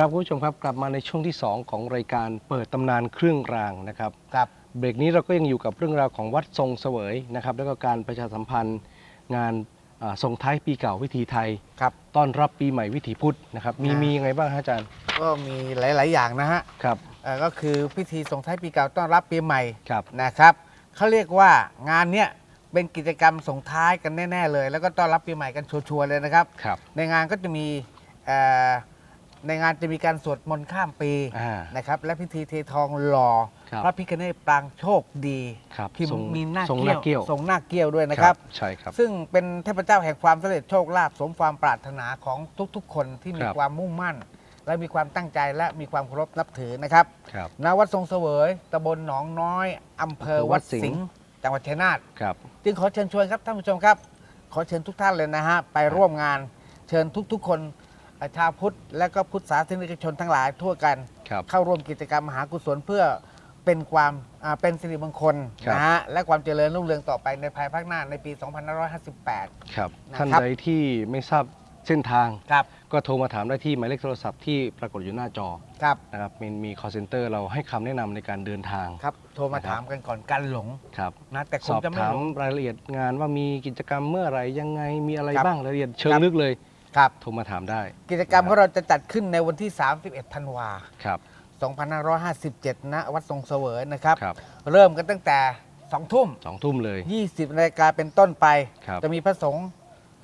ครับคุณผู้ชมครับกลับมาในช่วงที่ 2 ของรายการเปิดตำนานเครื่องรางนะครับครับเบรกนี้เราก็ยังอยู่กับเรื่องราวของวัดทรงเสวยนะครับ แล้วก็การประชาสัมพันธ์งานอ่าส่งท้ายปีเก่าวิถีไทยครับ ต้อนรับปีใหม่วิถีพุทธนะครับมีอ่ามี มียังไงบ้างฮะอาจารย์ก็มีหลาย ๆ อย่างนะฮะครับเอ่อก็คือพิธีส่งท้ายปีเก่าต้อนรับปีใหม่ครับนะครับเขาเรียกว่างานเนี้ยเป็นกิจกรรมส่งท้ายกันแน่ ๆ เลย แล้วก็ต้อนรับปีใหม่กันชัวร์ๆเลยนะครับ ครับในงานก็จะมีเอ่อ ในงานจะมีการสวดมนต์ข้ามปีอ่านะครับ และพิธีเททองหล่อครับพระพิคเนตปรางโชคดีครับพิมทรงพ์มีหน้าทรงหเกี้น้าเกี้ยยว วทรงหน้าเกี้ยวด้วยนะครับ ใช่ครับ ซึ่งเป็นเทพเจ้าแห่งความสำเร็จโชคลาภสมความปรารถนาของทุกๆ คนที่มีครับ ความมุ่งมั่น และมีความตั้งใจและมีความเคารพนับถือนะครับครับ ณวัดทรงเสวยตำบลหนองน้อยอำเภออำเภอวัวัดดสิสิงงห์ห์จังหวัดชัยนาท ครับ จึงขอเชิญชวนครับท่านผู้ชมครับ ขอเชิญทุกท่านเลยนะฮะไปร่วมงานเชิญทุกๆ คนเอ่อ ชาวพุทธและก็พุทธศาสนิกชนทั้งหลายทั่วกัน ครับ เข้าร่วมกิจกรรมมหากุศลเพื่อเป็นความอ่าเป็นสิริมงคลครับ นะฮะและความเจริญรุ่งเรืองต่อไปในภายภาคหน้าในปี 2558 ครับ นะครับ ท่านใดที่ไม่ทราบเส้นทาง ครับก็โทรมาถามได้ที่หมายเลขโทรศัพท์ที่ปรากฏอยู่หน้าจอครับนะครับมีมี call center เราให้คำแนะนำในการเดินทางครับโทรมานะครับถามกันก่อนกันหลงครับ นะแต่คสงอบจะไม่ถามหลง รายละเอียดงานว่ามีกิจกรรมเมื่อไหรยังไงมีอะไรครับบ้างรายละเอียดเชิงครับ ลึกเลย ครับโทรมาถามได้กิจกรรมของเราจะจัดขึ้นในวันที่ 31 ธันวา ครับ2557 ณ วัดทรงเสวยนะครับ ครับเริ่มกันตั้งแต่ 2 ทุ่ม สองทุ่มเลย 20นาฬิกาเป็นต้นไป ครับ จะมีพระสงฆ์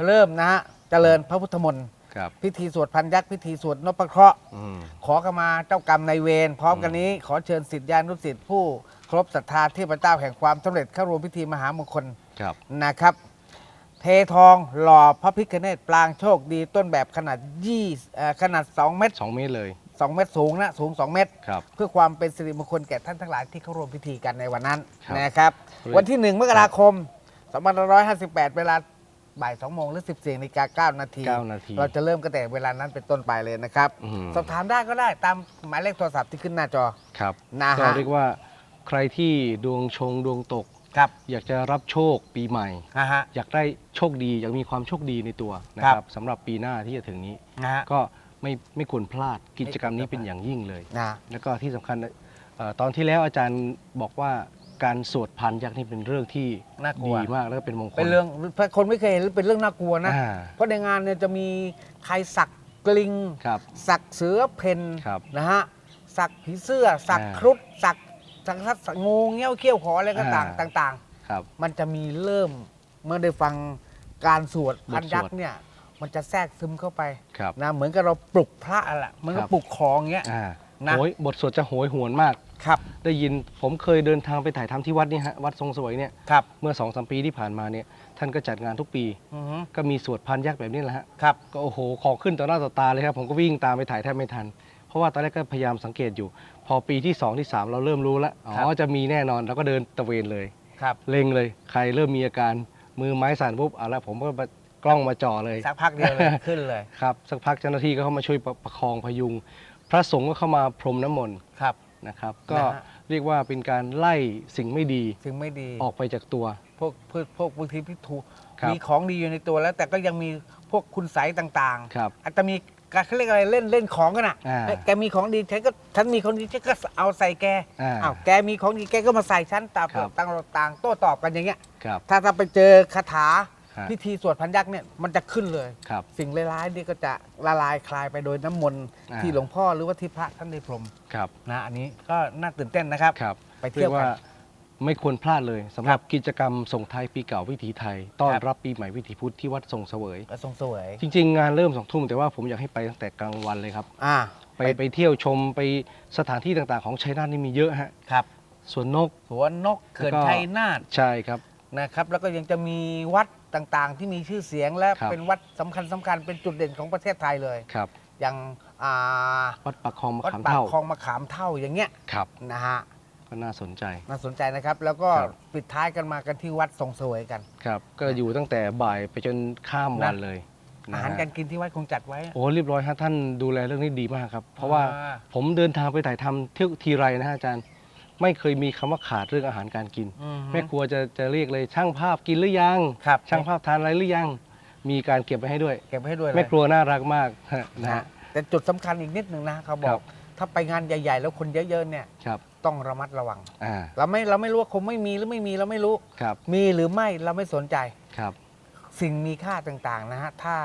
เริ่มนะฮะเจริญพระพุทธมนต์ ครับ พิธีสวดพันยักษ์พิธีสวดนพเคราะห์ อืม ขอขมาเจ้ากรรมนายเวรพร้อมกันนี้ ขอเชิญสิทธิานุสิทธิ์ผู้เคารพศรัทธาเทพเจ้าแห่งความสำเร็จเข้าร่วมพิธีมหามงคลครับ นะครับ เททองหล่อพระพิคเนตปรางโชคดีต้นแบบขนาดยี่เอ่อขนาด 2 เมตรสองเมตรเลย 2 เมตรสูงนะสูง 2 เมตร ครับ เพื่อความเป็นสิริมงคลแก่ท่านทั้งหลายที่เข้าร่วมพิธีกันในวันนั้นครับนะครับครับวันที่ 1 มกราคม2558 เวลาบ่าย2โมงหรือ 14นาฬิกา9นาทีเก้านาที เราจะเริ่มกันแต่เวลานั้นเป็นต้นไปเลยนะครับอืมสอบถามได้ก็ได้ตามหมายเลขโทรศัพท์ที่ขึ้นหน้าจอ ครับนะก็ฮะเรียกว่าใครที่ดวงชงดวงตก ครับอยากจะรับโชคปีใหม่นะฮะ อยากได้โชคดีอยากมีความโชคดีในตัวนะคครัรับบสำหรับปีหน้าที่จะถึงนี้ นะฮะ ก็ไม่ไม่ควรพลาดกิจกรรมนี้เป็นอย่างยิ่งเลย นะ แล้วก็ที่สำคัญเอ่อตอนที่แล้วอาจารย์บอกว่าการสวดพันยักษ์นี่เป็นเรื่องที่น่ากลัว ดีมากแล้วก็เป็นมงคลเป็นเรื่องถ้าคนไม่เคยเห็นเป็นเรื่องน่ากลัวนะ อ่าเพราะในงานเนี่ยจะมีใครสักกลิง ครับ สักเสือเพนครับนะฮะ สักผีเสื้อ สักอ่า ครุฑสัก สักสักงูเงี้ยวเขี้ยวขออะไรก็ต่างอ่า ต่าง ครับ ๆ มันจะมีเริ่มเมื่อได้ฟังการสวดบทสวด พันยักษ์เนี่ย มันจะแทรกซึมเข้าไปครับ นะเหมือนกับเราปลุกพระอะแหละเหมือนกับครับ ปลุกของเงี้ย อ่านะ โหยบทสวดจะโหยหวนมาก ครับได้ยินผมเคยเดินทางไปถ่ายทำที่วัดนี่ฮะวัดทรงสวยเนี่ยครับเมื่อสองสามปีที่ผ่านมาเนี่ยท่านก็จัดงานทุกปี อือฮึก็มีสวดพันยักษ์แบบนี้แหละฮะครับ ก็โอ้โหของขึ้นต่อหน้าต่อตาเลยครับผมก็วิ่งตามไปถ่ายแทบไม่ทันเพ ราะว่าตอนแรกก็พยายามสังเกตอยู่ พอปีที่ 2 ที่ 3 เราเริ่มรู้แล้วอ๋ครับอจะมีแน่นอนเราก็เดินตะเวนเลยครับเล็งเลยใครเริ่มมีอาการมือไม้สั่นปุ๊บเอาละผมก็กล้องมาจ่อเลยสักพักเดียวเลยขึ้นเลยครับสักพักเจ้าหน้าที่ก็เข้ามาช่วยประประคองพยุง พระสงฆ์ก็เข้ามาพรมน้ำมนต์ครับนะครับ ก็นะฮะเรียกว่าเป็นการไล่สิ่งไม่ดีถึงไม่ดีออกไปจากตัว พวกพวกพวกบางทีพิทูครับมีของดีอยู่ในตัวแล้ว แต่ก็ยังมีพวกคุณใสยต่างครับๆอาจจะมี การเขาเรียกอะไรเล่นเล่นของกันอะอ่าเอ้ยแกมีของดีฉันก็ฉันมีของดีฉันก็เอาใส่แกอ่า อ้าวแกมีของดีแกก็มาใส่ฉันตามครับ ต่างต่างโต้ตอบกันอย่างเงี้ย ครับ ถ้าถ้าไปเจอคาถาฮะ พิธีสวดพันยักษ์เนี่ยมันจะขึ้นเลย ครับ สิ่งร้ายๆนี่ก็จะละลายคลายไปโดยน้ำมนต์อ่า ที่หลวงพ่อหรือว่าที่พระท่านได้พรมครับนะอันนี้ก็น่าตื่นเต้นนะครับ ครับไปเที่ยวรีกกันว่า ไม่ควรพลาดเลยสำหรับกิจกรรมส่งท้ายปีเก่าวิถีไทย ต้อนครับ รับปีใหม่วิถีพุทธที่วัดทรงเสวย ก็ทรงเสวย จริง ๆ งานเริ่มสองทุ่มแต่ว่าผมอยากให้ไปตั้งแต่กลางวันเลยครับ อ่าไปไปเที่ยวชมไปสถานที่ต่างๆ ของชัยนาทนี่มีเยอะฮะครับสวนนก สวนนกเขื่อนแล้วก็ ชัยนาทใช่ครับ นะครับ แล้วก็ยังจะมีวัดต่างๆ ที่มีชื่อเสียงและครับ เป็นวัดสำคัญสคัญๆเป็นจุดเด่นของประเทศไทยเลย ครับ อย่างอ่าวัดปากคลองมะวัดขามปากเท่าคลองมะขามเท่าอย่างเงี้ยครับ นะฮะ ก็น่าสนใจ น่าสนใจนะครับ แล้วก็ครับ ปิดท้ายกันมากันที่วัดทรงเสวยกัน ครับ ก็อยู่ตั้งแต่บ่ายไปจนข้ามวันเลยอานะหารฮะการกินที่วัดคงจัดไว้ โอ้เรียบร้อยฮะท่านดูแลเรื่องนี้ดีมากครับ เพราะว่าอ่ผมเดินทางไปถ่ายทำเที่ยวทีไรนะฮะอาจารย์ ไม่เคยมีคำว่าขาดเรื่องอาหารการกิน อืมแม่ครัวจะจะเรียกเลยช่างภาพกินหรือยัง ครับช่างภาพทานอะไรหรือยัง มีการเก็บไว้ให้ด้วย เก็บไว้ให้ด้วยเลยแม่ครัวน่ารักมากนะนะฮะฮะ แต่จุดสำคัญอีกนิดหนึ่งนะเขาบคอรักบ ถ้าไปงานใหญ่ ๆ แล้วคนเยอะๆเนี่ยครับต้องระมัดระวัง อ่าเราไม่เราไม่รู้ว่าคงไม่มีหรือไม่มีเราไม่รู้ ครับมีหรือไม่เราไม่สนใจ ครับสิ่งมีค่าต่างๆนะฮะถ้า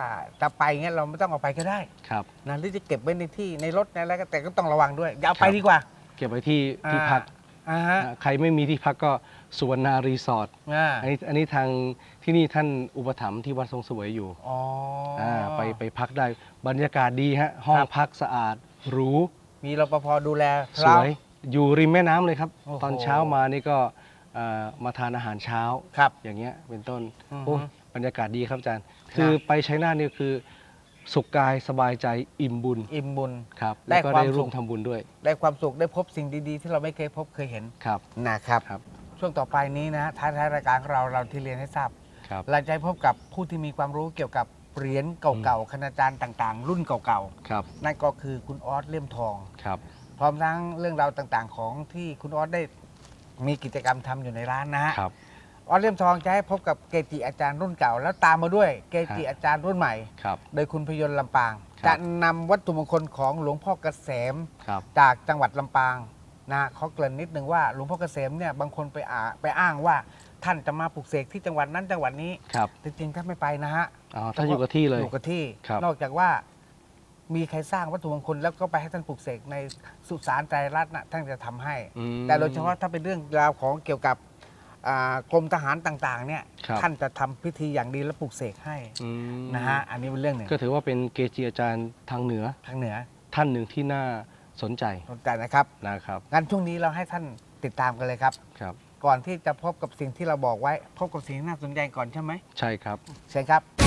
จะไปเงี้ยเราไม่ต้องเอาไปก็ได้ครับ นะหรือจะเก็บไว้ในที่ในรถในอะไรก็แต่ก็ต้องระวังด้วยอย่าเอาไปครับ ดีกว่าเก็บไว้ที่ที่พักอ่าฮะอ่าใครไม่มีที่พักก็สุวรรณารีสอร์ทอ่าอันนี้อันนี้ทางที่นี่ท่านอุปถัมภ์ที่วัดทรงเสวยอยู่อ๋อออ่าไปไปพักได้บรรยากาศดีฮะห้องครับ พักสะอาดหรู มีรปภดูแลสวยอยู่ริมแม่น้ำเลยครับ โอ้โหตอนเช้ามานี่ก็เอ่อมาทานอาหารเช้าครับอย่างเงี้ยเป็นต้นอือฮึโอ้ยบรรยากาศดีครับอาจารย์ คือไปชัยนาทนี่คือสุขกายสบายใจอิ่มบุญอิ่มบุญ ครับได้แล้วก็ความได้สุร่วขมทำบุญด้วยได้ความสุขได้พบสิ่งดีๆ ที่เราไม่เคยพบเคยเห็นครับนะครับ ครับช่วงต่อไปนี้นะท้ายท้ายรายการของเราเราที่เรียนให้ทราบ ครับ เราจะให้พบกับผู้ที่มีความรู้เกี่ยวกับ เหรียญเก่าๆคณาจารย์ต่างๆ รุ่นเก่าครับๆ นั่นก็คือคุณออสเลี่ยมทอง ครับ พร้อมทั้งเรื่องราวต่างๆ ของที่คุณออสได้มีกิจกรรมทำอยู่ในร้านนะฮะ ครับ ออสเลี่ยมทองจะให้พบกับเกจิอาจารย์รุ่นเก่า แล้วตามมาด้วยเกจิอาจารย์รุ่นใหม่ ครับ โดยคุณพยนต์ลำปาง ครับ จะนำวัตถุมงคลของหลวงพ่อเกษมครับ จากจังหวัดลำปางนะเขาเกริ่นนิดนึงว่าหลวงพ่อเกษมเนี่ยบางคนไปอ่าไปอ้างว่า ท่านจะมาปลุกเสกที่จังหวัดนั้นจังหวัดนี้ ครับจริงๆท่านไม่ไปนะฮะอ๋อท่านอยู่กับที่เลย อยู่กับที่ ครับ นอกจากว่ามีใครสร้างวัตถุมงคลแล้วก็ไปให้ท่านปลุกเสกในสุสานใจรัตน์นะท่านจะทำให้ อืม แต่โดยเฉพาะถ้าเป็นเรื่องราวของเกี่ยวกับอ่ากรมทหารต่างๆเนี่ยครับ ท่านจะทำพิธีอย่างดีและปลุกเสกให้อืมนะฮะอันนี้เป็นเรื่องหนึ่งก็ถือว่าเป็นเกจิอาจารย์ทางเหนือทางเหนือท่านหนึ่งที่น่าสนใจสนใจนะครับ นะครับงั้นช่วงนี้เราให้ท่านติดตามกันเลยครับ ครับ ก่อนที่จะพบกับสิ่งที่เราบอกไว้ พบกับสิ่งที่น่าสนใจก่อนใช่ไหมใช่ครับ เชิญครับ